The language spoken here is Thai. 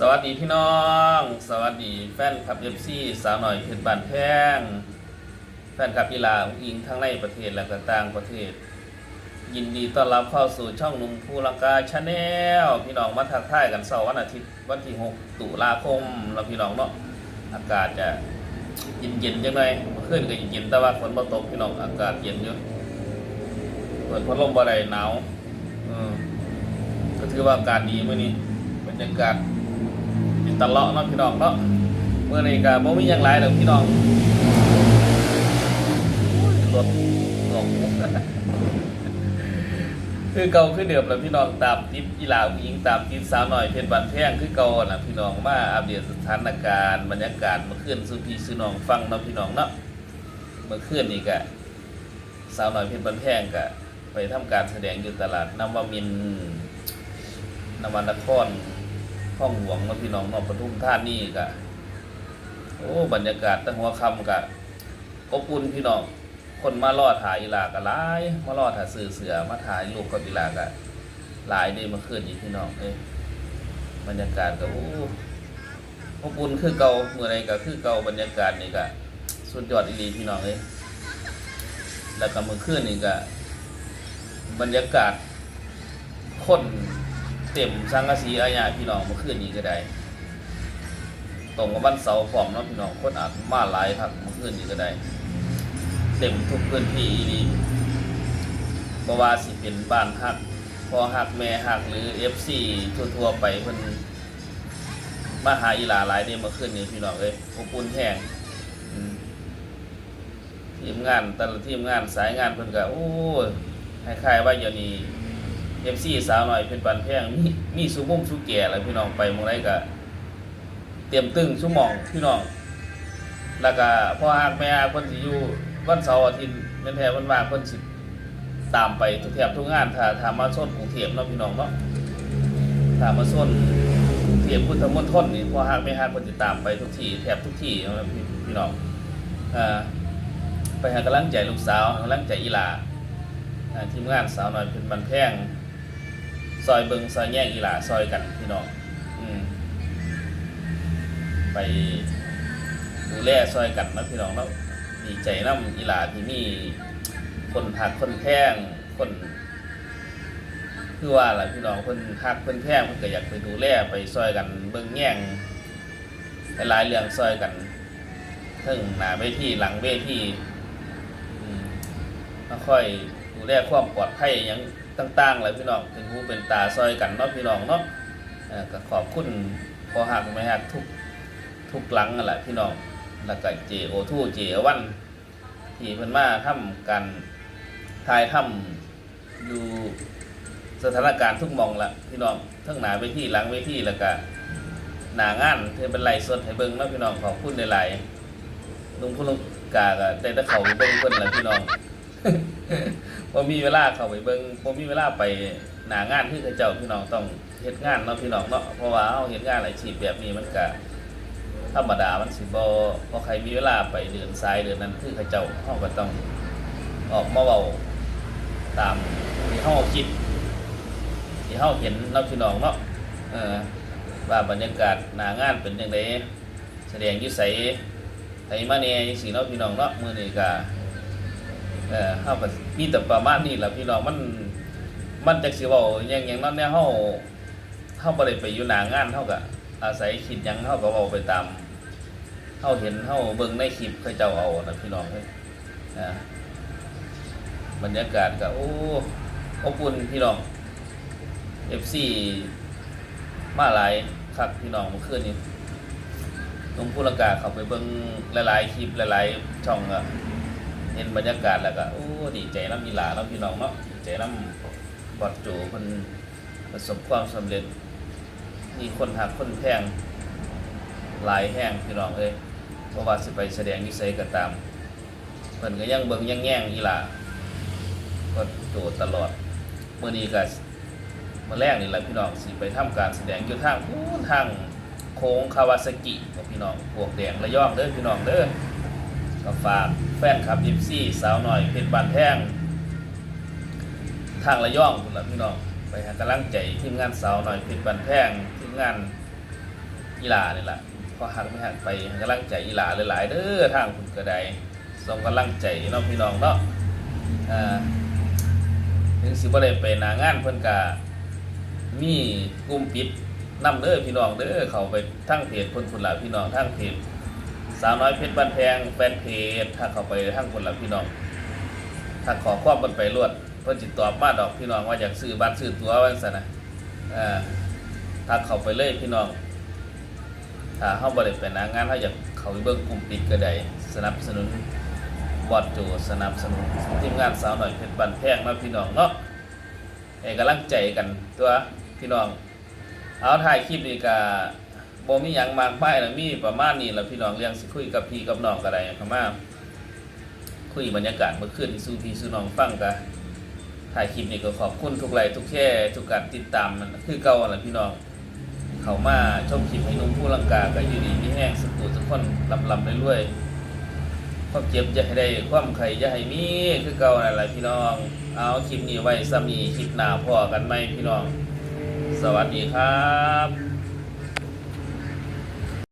สวัสดีพี่น้อง สวัสดีแฟนคลับเอฟซีสาวหน่อยเพชรบานแพงแฟนคลับกีฬาอุ้งอิงทั้งในประเทศและก็ต่างประเทศ ยินดีต้อนรับเข้าสู่ช่องนุ่มภูลังกาชาแนลพี่น้องมาทักทายกันเสาร์วันอาทิตย์วันที่ 6 ตุลาคมเราพี่น้องเนาะอากาศจะเย็นๆจังเลยเมื่อคืนก็เย็นๆแต่ว่าฝนบ่ตกพี่น้องอากาศเย็นอยู่เปิดพัดลมบ่ได้หนาวก็ถือว่าอากาศดีเมื้อนี้บรรยากาศ ติดตลอดเนาะพี่น้องเนาะเมื่อนี้ก็บ่มีหยังหลายดอกพี่น้องรถงงคือเก่าคือเดิมแล้วพี่น้องตามติดอีหลาผู้หญิงตามติดสาวหน่อยเพชรบันแพงคือเก่าน่ะพี่น้องมาอัปเดตสถานการณ์บรรยากาศเมื่อคืนสู่พี่สู่น้องฟังเนาะพี่น้องเนาะเมื่อคืนนี่ก็สาวหน่อยเพชรบันแพงก็ไปทำการแสดงอยู่ตลาดนวมินทร์นวนคร ห้องหลวงเนาะพี่น้องนอกปทุมธานี่กะโอ้บรรยากาศตั้งหัวค่ำกะอบอุ่นพี่น้องคนมารอดถ่ายอีหลากะหลายมารอดถ่ายสื่อเสือมาถ่ายรูปกับอีหลากะหลายเด้เมื่อคืนนี้พี่น้องเอ้ยบรรยากาศก็โอ้อบอุ่นคือเก่าเมื่อไรก็คือเก่าบรรยากาศนี่กะสุดยอดอีหลีพี่น้องเอ้ยแล้วก็เมื่อคืนนี่กะบรรยากาศคน เต็มสังกะสีอาญาพี่น้องเมื่อคืนนี้ก็ได้ตรงกับวันเสาร์พร้อมเนาะพี่น้องคนอาจมาหลายครับเมื่อคืนนี้ก็ได้ เต็มทุกพื้นที่อีดีบ่ว่าสิเป็นบ้านฮักพอฮักแม่ฮักหรือ FC ทั่วๆไปเพิ่นมาหาอีหลาหลายเด้เมื่อคืนนี้พี่น้องเอ้ยอบอุ่นแห้งทีมงานแต่ละทีมงานสายงานเพิ่นก็โอ้ยคล้ายๆว่าอย่างนี้ เอฟซีสาวหน่อยเป็นปันแพงมีมีสุมุมสุแก่แล้วพี่น้องไปมองไรก็เตรียมตึงสุมองพี่น้อง แล้วก็พ่อฮักแม่ฮักเพิ่นสิอยู่วันเสาร์อาทิตย์แม่นแท้วันว่างเพิ่นสิตามไปทุกแถบทุกงานถ้าถามาโซนกรุงเทพเนาะพี่น้องเนาะถ้ามาโซนกรุงเทพพุทธมณฑลนี่พ่อฮักแม่ฮักเพิ่นสิตามไปทุกที่แถบทุกที่เนาะพี่พี่น้องอ่าไปห้กำลังใจลูกสาวห้กำลังใจอีหลาอ่าทีมงานสาวหน้อยเป็นบันแพง ซอยเบิงซอยแย่งอีหลาซอยกันพี่น้องอืมไปดูแลซอยกันนะพี่น้องเนาะดีใจน้ำอีหลาที่มีคนหักคนแพงคนคือว่าล่ะพี่น้องคนหักคนแพงมันก็อยากไปดูแลไปซอยกันเบิงแย่งหลายเรื่องซอยกันทั้งหน้าเวทีหลังเวทีอืมมาค่อยดูแลความปลอดภัยอย่าง ต่างๆเลยพี่น้องเป็นหูเป็นตาซอยกันเนาะพี่น้องเนาะก็ขอบคุณพอหักไม่หักทุกทุกหลังนั่นแหละพี่น้องแล้วก็เจโอทูเจวันที่เพิ่นมาทำการถ่ายทำอยู่สถานการณ์ทุกมองละพี่น้องทั้งหนาเวทีหลังเวทีแล้วก็หนางานเธอเป็นไลฟ์สดให้เบิ่งเนาะพี่น้องขอบคุณหลายๆลุงพูลุงกาก็ได้ตะเขาเบิ้งเพิ่นแหละพี่น้อง บ่มีเวลาเข้าไปเบิ่งบ่มีเวลาไปหนางานที่เขาเจ้าพี่น้องต้องเฮ็ดงานเนาะพี่น้องเนาะเพราะว่าเฮาเฮ็ดงานหลายชีพแบบนี้มันก็ธรรมดามันสิบ่บ่ใครมีเวลาไปเดินสายเดินนั้นคือเขาเจ้าเฮาก็ต้องออกมาเว้าตามที่เฮาคิดที่เฮาเห็นเนาะพี่น้องเนาะเออว่าบรรยากาศหน้างานเป็นจังไดแสดงอยู่ไสไผมาแหน่จังซี่เนาะพี่น้องเนาะมื้อนี้ก็ เออเฮาก็มีแต่ประมาณนี้แหละพี่น้องมันมันจักสิเว้าหยังหยังนั้นเนี่ยเฮาเฮาบ่ได้ไปอยู่หน้างานเฮาก็อาศัยคิดหยังเฮาก็เว้าไปตามเฮาเห็นเฮาเบิ่งในคลิปเขาเจ้าเอานะพี่น้องเอ้ยอ่าบรรยากาศก็โอ้อบอุ่นพี่น้อง FC มาหลายคักพี่น้องเมื่อคืนนี้ลงผู้ละกาเข้าไปเบิ่งหลายๆคลิปหลายๆช่องอะ เห็นบรรยากาศแล้วก็โอ้ดีใจน้ำมีหลาน้ำพี่น้องเนาะดีใจน้ำบอดโจคนประสบความสำเร็จ มีคนหักคนแพงหลายแห้งพี่น้องเอ้ยเพราะว่าสิไปแสดงนิสัยก็ตามเพิ่นก็ยังเบิ่งยังแง่งอีหลาก็โจตลอดเมื่อนี้ก็มาแรกนี่แหละพี่น้องสิไปทำการแสดงอยู่ทางอู้ทางโค้งคาวาซากิของพี่น้องพวกแดงระยองเด้อพี่น้องเด้อก็ฝาก แฟนคลับยิปซี่สาวหน่อยเพชรบานแพงทางระยองคุณพี่น้องไปหากำลังใจทีมงานสาวหน่อยเพชรบานแพงทีมงานอีหลานี่แหละพอหักไม่หักไปห้กำลังใจอีหลาหลายๆเด้อทางคุณกระไดส่งกำลังใจน้องพี่น้องเนาะถึงสิบ่ได้ไปนางานเพิ่นก็มีกลุ่มปิดนำเด้อพี่น้องเด้อเขาไปทั้งเพจเพิ่นพุ่นล่ะพี่น้องทั้งเพจ สาวน้อยเพชรบ้านแพงแฟนเพจถ้าเขาไปทั้งพุ่นละพี่น้องถ้าขอความมันไปรวดเพิ่นจิตตอบมาดอกพี่น้องว่าอยากซื้อบัตรซื้อตัวว่าซั่นนะถ้าเข้าไปเลยพี่น้องถ้าเฮาบ่ได้ไหนางานเฮาอยากเข้าไปเบิ่งกลุ่มปิดก็ได้สนับสนุนบอดโจสนับสนุนทีมงานสาวหน่อยเพชรบ้านแพงมาพี่น้องเนาะให้กำลังใจกันตัวพี่น้องเอาถ่ายคลิปนี้ก็บ่ มีหยังมากมายนะมีประมาณนี้แหละพี่น้องเรื่องสิคุยกับพี่กับน้องก็ได้เข้ามาคุยบรรยากาศเมื่อคืนที่สู้พี่สู้น้องฟังกันถ่ายคลิปนี้ก็ขอบคุณทุกไลค์ทุกแค่ทุกการติดตามมันคือเก่าแหละพี่น้อง เขามาชมคลิปให้นุ่มผู้ลังกาก็อยู่ดีมีแห้งสุขุทุกคนลำลำเรื่อยๆความเจ็บจะให้ได้ความไข่จะให้มีคือเก่านั่นแหละพี่น้อง เอาคลิปนี้ไว้ซ้ำนี้คลิปหน้าพอกันไหมพี่น้อง สวัสดีครับ